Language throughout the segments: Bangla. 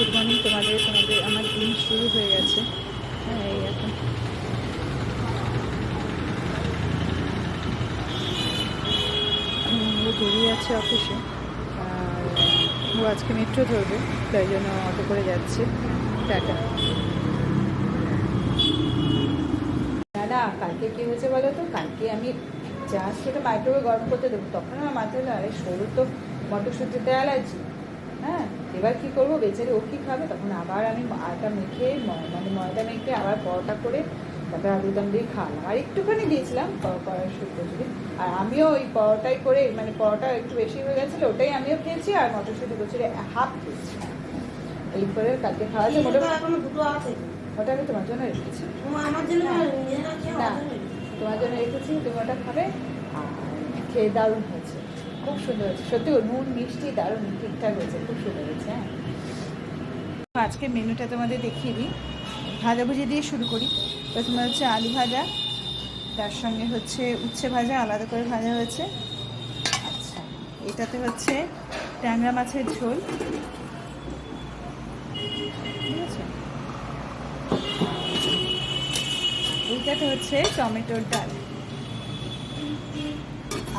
গুড মর্নিং তোমাদের তোমাদের আমার দিন শুরু হয়ে গেছে। হ্যাঁ এই ও আছে অফিসে। আর, ও আজকে মেট্রো ধরবে, তাই জন্য অটো করে যাচ্ছে। টাটা। দাদা কালকে কী হয়েছে বলো তো? কালকে আমি জাস্ট সেটা মাইক্রোওয়েভ গরম করতে দেবো, তখন আমার মাথায় আরে সরু তো মটরশুটিতে অ্যালার্জি হ্যাঁ এবার কি করব? বেচারি ও কি খাবে? তখন আবার আমি আটা মেখে মানে ময়দা মেখে আবার পরোটা করে তারপরে আলুদম দিয়ে খাওয়ালাম আর একটুখানি দিয়েছিলাম কড়াইশুট কচুরি আর আমিও ওই পরোটাই করে মানে পরোটা একটু বেশি হয়ে গেছিল ওটাই আমিও খেয়েছি আর মটরশুটি কচুরি হাফ খেয়েছি। এই করে কালকে খাওয়ালে মোটামুটি দুটো আছে। ওটা আমি তোমার জন্য রেখেছি। আমার জন্য না তোমার জন্য রেখেছি তুমি ওটা খাবে আর খেয়ে দারুণ হয়েছে। খুব সুন্দর হয়েছে। সত্যি নুন, মিষ্টি দারুণ, ঠিকঠাক হয়েছে, খুব সুন্দর হয়েছে হ্যাঁ। আজকে মেনুটা তোমাদের দেখিয়ে দিই। ভাজাভুজি দিয়ে শুরু করি। প্রথমে হচ্ছে আলু ভাজা, তার সঙ্গে হচ্ছে উচ্ছে ভাজা, আলাদা করে ভাজা হয়েছে। আচ্ছা এটাতে হচ্ছে ট্যাংরা মাছের ঝোল। এইটাতে হচ্ছে টমেটোর ডাল।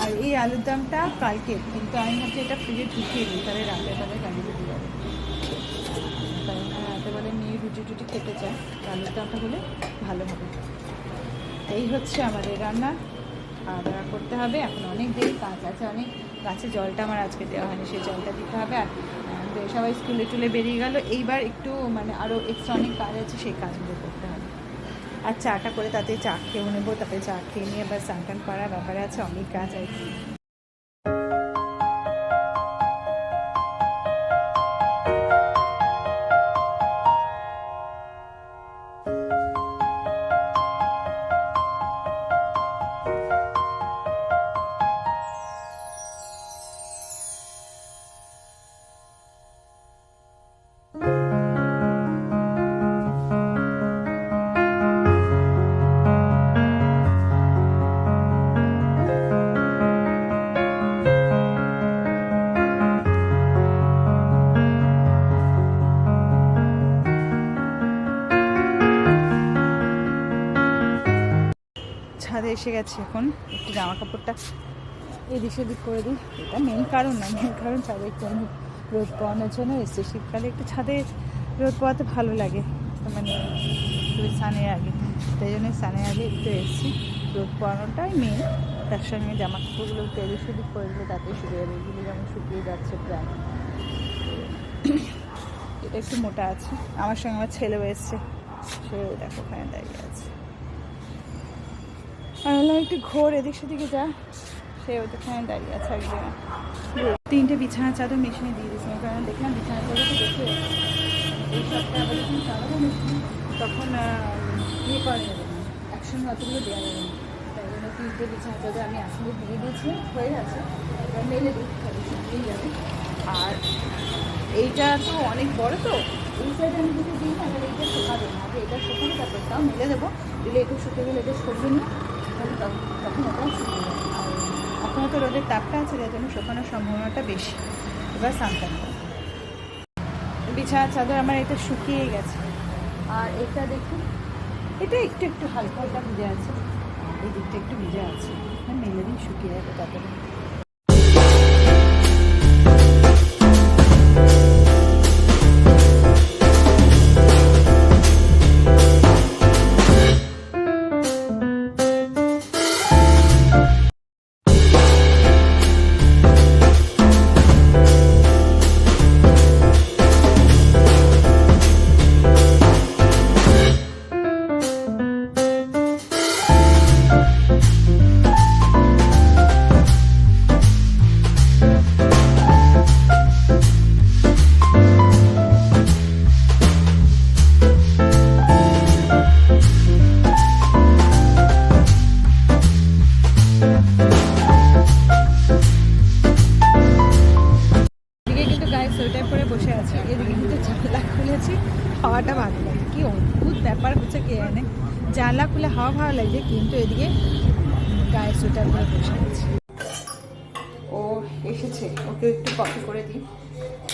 আর এই আলুর দামটা কালকে, কিন্তু আমি ভাবছি এটা ফ্রিজে ঢুকিয়ে দিই, তাহলে রাতের বেলায় গাড়ি দিতে যাবে। কারণ রাতের বেলায় মেয়ে রুটি টুটি খেতে চায়, আলুর দামটা হলে ভালো হবে। এই হচ্ছে আমাদের রান্না। খাওয়া দাওয়া করতে হবে, এখন অনেক দেরি, কাজ আছে অনেক। গাছে জলটা আমার আজকে দেওয়া হয়নি, সেই জলটা দিতে হবে। আর সবাই স্কুলে টুলে বেরিয়ে গেল, এইবার একটু মানে আরও এক্সট্রা অনেক কাজ আছে, সেই কাজগুলো করতে হবে। আর চাটা করে তাতে চা খেয়েও নেব, তারপরে চা খেয়ে নিয়ে এবার স্নান করার ব্যাপারে আছে অনেক কাজ আর কি। এসে গেছে এখন। একটু জামা কাপড়টা এদিক সেদিক করে দিই। এটা মেন কারণ না মেন কারণ ছাদে একটু আমি রোদ পোয়ানোর জন্য এসছে। শীতকালে একটু ছাদে রোদ পোয়াতে ভালো লাগে। মানে স্নানের আগে। তাই জন্য সানের আগে একটু এসেছি। রোদ পোয়ানোটাই মেন তার সঙ্গে জামা কাপড়গুলো একটু এদিক সেদিক করে দিলে তাতে শুকিয়ে যাবে। এগুলো যেমন শুকিয়ে যাচ্ছে প্রায়। এটা একটু মোটা আছে। আমার সঙ্গে আমার ছেলেও এসছে। সে দেখো ওখানে দাঁড়িয়ে আছে। একটু ঘোর, এদিক সেদিকে যা। সে ওখানে দাঁড়িয়ে আছে একজন তিনটে বিছানা চাদর মেশিনে দিয়ে দিয়েছিলাম কারণ দেখলাম বিছানা চাদর দেখে এই আবার তখন ইয়ে করা একসঙ্গে অতগুলো দেওয়া যাবে না। তাই জন্য তিনটে চাদর আমি দিয়ে দিয়েছি। হয়ে গেছে। এবার মেলে যাবে। আর এইটা তো অনেক বড় তো। এই সাইডে আমি যদি দিই, তাহলে এইটা শুকাবে না। আগে এটা শুকাবে, তারপর তাও মেলে দেবো। দিলে একটু শুকিয়ে গেলে এটা সরিয়ে তাহলে তখন ওটাও শুকিয়ে যাবে আর এখনও তো রোদের তাপটা আছে যার জন্য শুকানোর সম্ভাবনাটা বেশি। এবার সান্তান বিছানা চাদর আমার এটা শুকিয়ে গেছে। আর এটা দেখুন, এটা একটু একটু হালকা হালকা ভিজে আছে। এই দিকটা একটু ভিজে আছে। হ্যাঁ মেলে দিন শুকিয়ে যাবে তাড়াতাড়ি খুলে হাওয়া ভালো লাগছে কিন্তু এদিকে গায়ে সোয়েটার পরে বসে আছে। ও এসেছে, ওকে একটু কফি করে দিই।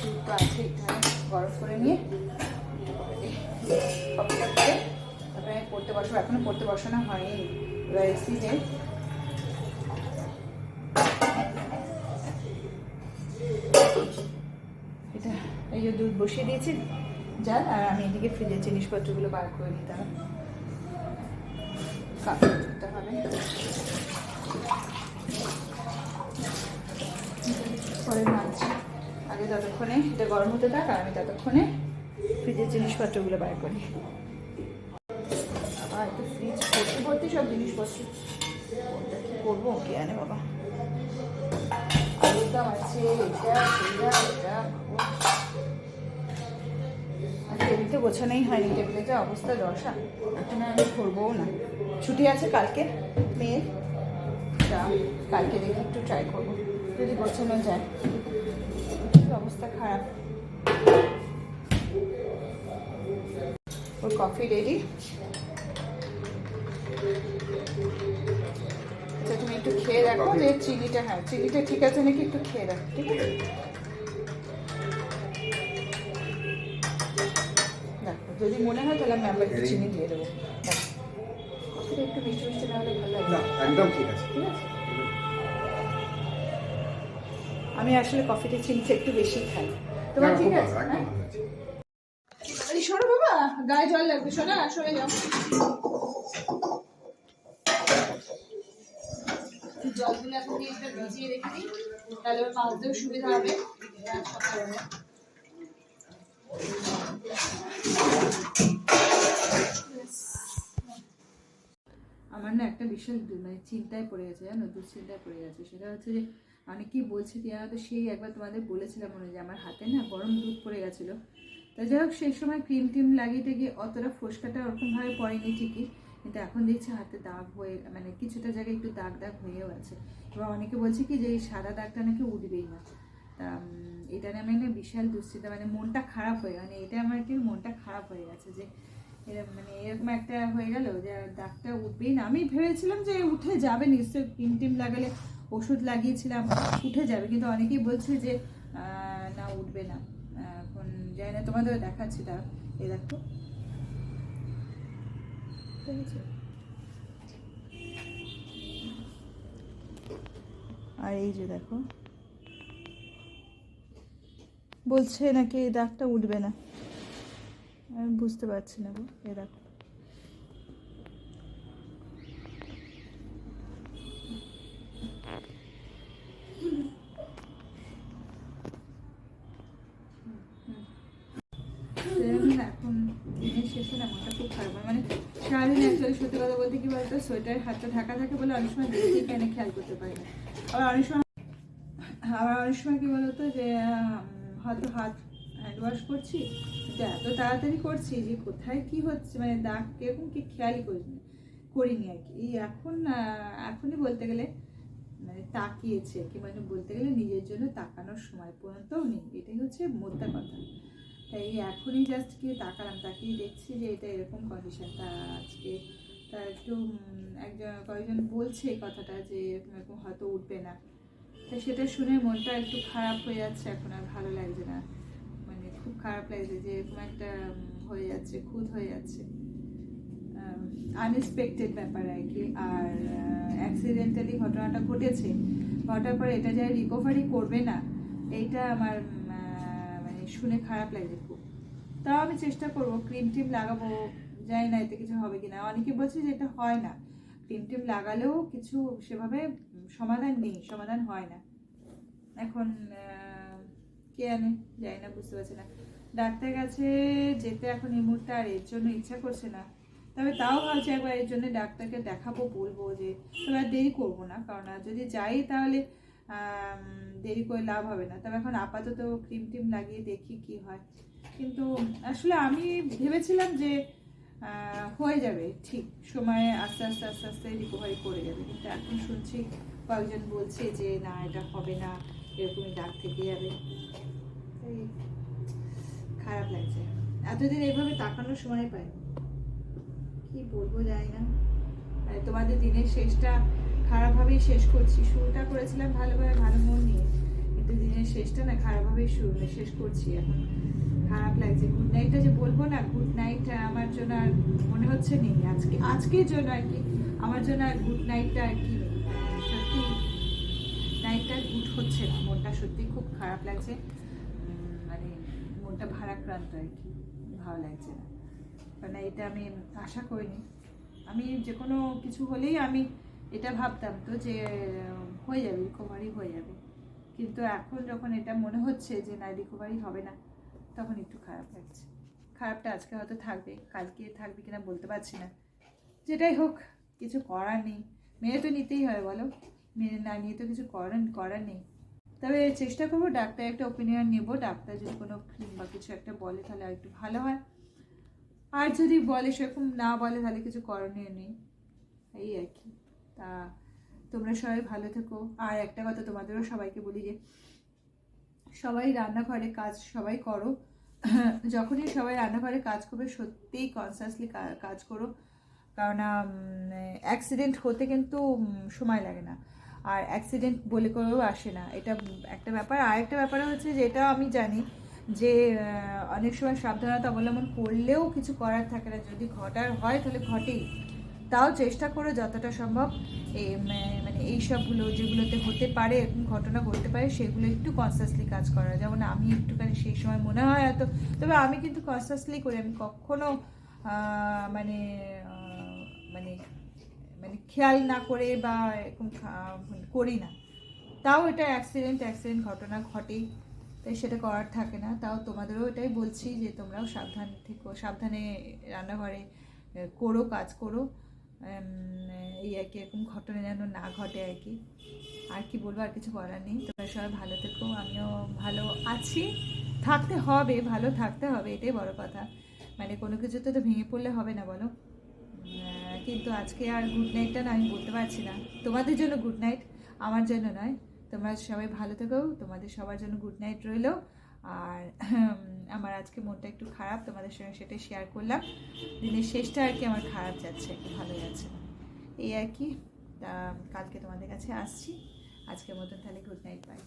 দুধ তো আছে এখানে গরম করে নিয়ে। কফিটা করে তারপরে পড়তে বসবো। এখনও পড়তে বসানো হয়নি, এবার এসি যে এটা, এই যে দুধ বসিয়ে দিয়েছি যান আর আমি এদিকে ফ্রিজের জিনিসপত্রগুলো বার করে নিই কাপড় ধুতে হবে পরে আগে ততক্ষণে এটা গরম হতে থাক, আর আমি ততক্ষণে ফ্রিজের জিনিসপত্রগুলো বার করি। আবার একটু ফ্রিজ ভর্তি ভর্তি সব জিনিসপত্র। কোনটা কি করব? কে আনে বাবা? আলুর আছে, এটা এটা তো গোছানোই হয়নি টেবিলে, যা অবস্থা দশা এখন আমি করবোও না। ছুটি আছে কালকে মেয়ের যা, কালকে দেখি একটু ট্রাই করব। যদি গোছানো যায়। অবস্থা খারাপ? ওর কফি রেডি আচ্ছা তুমি একটু খেয়ে রাখো যে চিনিটা হ্যাঁ চিনিটা ঠিক আছে নাকি একটু খেয়ে রাখো ঠিক আছে? যদি মনে হয় তাহলে আমি আবার একটু চিনি দিয়ে দেবো। কফিটা একটু মিষ্টি মিষ্টি না হলে ভালো লাগে। একদম ঠিক আছে। ঠিক আছে? আমি আসলে কফিতে চিনিটা একটু বেশি খাই। তোমার ঠিক আছে? ভালো, হ্যাঁ? বাবা গায়ে জল লাগবে শোনা সরে যাও। জলগুলো এখন দিয়ে একটা ভিজিয়ে রেখে দিই তাহলে ওর মাছতেও সুবিধা হবে। সকালবেলা। আমার না একটা বিশাল মানে চিন্তায় পড়ে গেছে, জানো? দুশ্চিন্তায় পড়ে গেছে। সেটা হচ্ছে যে অনেকেই বলছে টিয়া তো, সেই একবার তোমাদের বলেছিলাম মনে যে, আমার হাতে না গরম দুধ পড়ে গেছিল। তা যাই হোক, সেই সময় ক্রিম টিম লাগিয়ে গিয়ে অতটা ফোসকাটা ওরকমভাবে পড়েনি ঠিকই। কিন্তু এখন দেখছি হাতে দাগ হয়ে মানে কিছুটা জায়গায় একটু দাগ দাগ হয়েও আছে। এবার অনেকে বলছে কি যে, এই সাদা দাগটা নাকি উঠবেই না। তা এটা নিয়ে আমি বিশাল দুশ্চিন্তা মানে মনটা খারাপ হয়ে মানে এটা আমার কি মনটা খারাপ হয়ে গেছে যে এরকম মানে এরকম একটা হয়ে গেল যে দাগটা উঠবেই না। আমি ভেবেছিলাম যে উঠে যাবে, নিশ্চয়ই ক্রিম টিম লাগালে ওষুধ লাগিয়েছিলাম, উঠে যাবে। কিন্তু অনেকেই বলছে যে না, উঠবে না। এখন যাই না তোমাদের দেখাচ্ছি তা এ দেখো? আর এই যে দেখো। বলছে নাকি এই দাগটা উঠবে না। আমি বুঝতে পারছি না গো এ দেখো। মানে সারাদিন কথা বলতে কি বলতো সোয়েটারের হাতটা ঢাকা থাকে বলে অনেক সময় দেখতেই কেন খেয়াল করতে পারি না। আবার অনেক সময় আবার অনেক সময় কি বলতো যে হয়তো হাত হ্যান্ড ওয়াশ করছি? কিন্তু এত তাড়াতাড়ি করছি যে কোথায় কি হচ্ছে? মানে দাগ কীরকম কি খেয়ালই করিনি করিনি আর কি। এই এখন এখনই বলতে গেলে মানে তাকিয়েছে কি মানে বলতে গেলে নিজের জন্য তাকানোর সময় পর্যন্তও নেই। এটাই হচ্ছে মোদ্দা কথা। তাই এখনই জাস্ট গিয়ে তাকালাম, তাকিয়ে দেখছি যে এটা এরকম কন্ডিশন তা আজকে, তা একটু একজন, কয়েকজন বলছে এই কথাটা যে এরকম এরকম হয়তো উঠবে না। তা সেটা শুনে মনটা একটু খারাপ হয়ে যাচ্ছে, এখন আর ভালো লাগছে না। খুব খারাপ লাগছে যে এরকম একটা হয়ে যাচ্ছে খুদ হয়ে যাচ্ছে। আনএক্সপেক্টেড ব্যাপার আর কি। আর অ্যাক্সিডেন্টালি ঘটনাটা ঘটেছে। ঘটার পর এটা যে রিকভারি করবে না, এইটা আমার মানে শুনে খারাপ লাগছে খুব। তাও আমি চেষ্টা করব ক্রিম টিম লাগাবো, জানি না এতে কিছু হবে কিনা। অনেকে বলছে যে এটা হয় না। ক্রিম টিম লাগালেও কিছু সেভাবে সমাধান নেই, সমাধান হয় না। এখন কে আনে? জানি না, বুঝতে পারছি না। ডাক্তার কাছে যেতে এখন এই মুহূর্তে আর এর জন্য ইচ্ছা করছে না। তবে তাও ভাবছি একবার এর জন্য ডাক্তারকে দেখাবো, বলব যে, তবে আর দেরি করব না, কারণ আর যদি যাই তাহলে দেরি করে লাভ হবে না। তবে এখন আপাতত ক্রিম টিম লাগিয়ে দেখি কি হয়। কিন্তু আসলে আমি ভেবেছিলাম যে হয়ে যাবে, ঠিক সময়ে আস্তে আস্তে আস্তে আস্তে রিকভারি করে যাবে। কিন্তু এখন শুনছি কয়েকজন বলছে যে, না, এটা হবে না, এরকমই দাগ থেকে যাবে। তাই খারাপ লাগছে। এতদিন এইভাবে তাকানোর সময় পাইনি কি বলব জানি না। মানে তোমাদের দিনের শেষটা খারাপভাবেই শেষ করছি। শুরুটা করেছিলাম ভালোভাবে, ভালো মন নিয়ে। কিন্তু দিনের শেষটা না খারাপভাবেই শুরু শেষ করছি। এখন খারাপ লাগছে। গুড নাইটটা যে বলব না গুড নাইট আমার জন্য আর মনে হচ্ছে নেই আজকে। আজকের জন্য আর কি, আমার জন্য আর গুড নাইটটা আর কি সত্যি নাইটটা গুড হচ্ছে না। মনটা সত্যি খুব খারাপ লাগছে। মানে মনটা ভারাক্রান্ত আর কি, ভালো লাগছে না। মানে এটা আমি আশা করিনি। আমি যে কোনো কিছু হলেই আমি এটা ভাবতাম তো যে, হয়ে যাবে রিকভারি হয়ে যাবে। কিন্তু এখন যখন এটা মনে হচ্ছে যে না রিকভারি হবে না, তখন একটু খারাপ লাগছে। খারাপটা আজকে হয়তো থাকবে, কালকে থাকবে কিনা বলতে পারছি না। যেটাই হোক, কিছু করার নেই। মেয়ে তো নিতেই হয়, বলো। মেয়ে না নিয়ে তো কিছু করার করার নেই। তবে চেষ্টা করব ডাক্তার একটা ওপিনিয়ন নেব। ডাক্তার যদি কোনো ক্রিম বা কিছু একটা বলে তাহলে আর একটু ভালো হয়। আর যদি বলে সেরকম না বলে তাহলে কিছু করণীয় নেই। এই আর কি। তা তোমরা সবাই ভালো থেকো। আর একটা কথা তোমাদেরও সবাইকে বলি যে, সবাই রান্নাঘরে কাজ সবাই করো। যখনই সবাই রান্নাঘরে কাজ করবে, সত্যিই কনসিয়াসলি কাজ করো। কারণ অ্যাক্সিডেন্ট হতে কিন্তু সময় লাগে না। আর অ্যাক্সিডেন্ট বলে করেও আসে না। এটা একটা ব্যাপার। আর একটা ব্যাপার হচ্ছে যেটা আমি জানি যে অনেক সময় সাবধানতা অবলম্বন করলেও কিছু করার থাকে না। যদি ঘটার হয় তাহলে ঘটেই। তাও চেষ্টা করো যতটা সম্ভব। এই মানে এই সবগুলো যেগুলোতে হতে পারে এরকম ঘটনা ঘটতে পারে সেগুলো একটু কনসিয়াসলি কাজ করা। যেমন আমি একটুখানি সেই সময় মনে হয় এত তবে আমি কিন্তু কনসিয়াসলি করি। আমি কখনো আহ, মানে মানে মানে খেয়াল না করে বা এরকম মানে করি না। তাও এটা অ্যাক্সিডেন্ট অ্যাক্সিডেন্ট ঘটনা ঘটেই। তাই সেটা করার থাকে না। তাও তোমাদেরও এটাই বলছি যে তোমরাও সাবধান থেকো, সাবধানে রান্নাঘরে করো, কাজ করো। এই আর কি, এরকম ঘটনা যেন না ঘটে আর কি। আর কি বলব, আর কিছু করার নেই। তোমরা সবাই ভালো থেকো, আমিও ভালো আছি। থাকতে হবে, ভালো থাকতে হবে, এটাই বড় কথা। মানে কোনো কিছুতে তো ভেঙে পড়লে হবে না, বলো? কিন্তু আজকে আর গুড নাইটটা না আমি বলতে পারছি না। তোমাদের জন্য গুড নাইট আমার জন্য নয়। তোমরা সবাই ভালো থেকো, তোমাদের সবার জন্য গুড নাইট রইল। আর আমার আজকে মনটা একটু খারাপ, তোমাদের সঙ্গে সেটা শেয়ার করলাম। দিনের শেষটা আর কি আমার খারাপ যাচ্ছে, একটু ভালো যাচ্ছে না এই আর কি, তা, কালকে তোমাদের কাছে আসছি। আজকের মতন তাহলে গুড নাইট বাই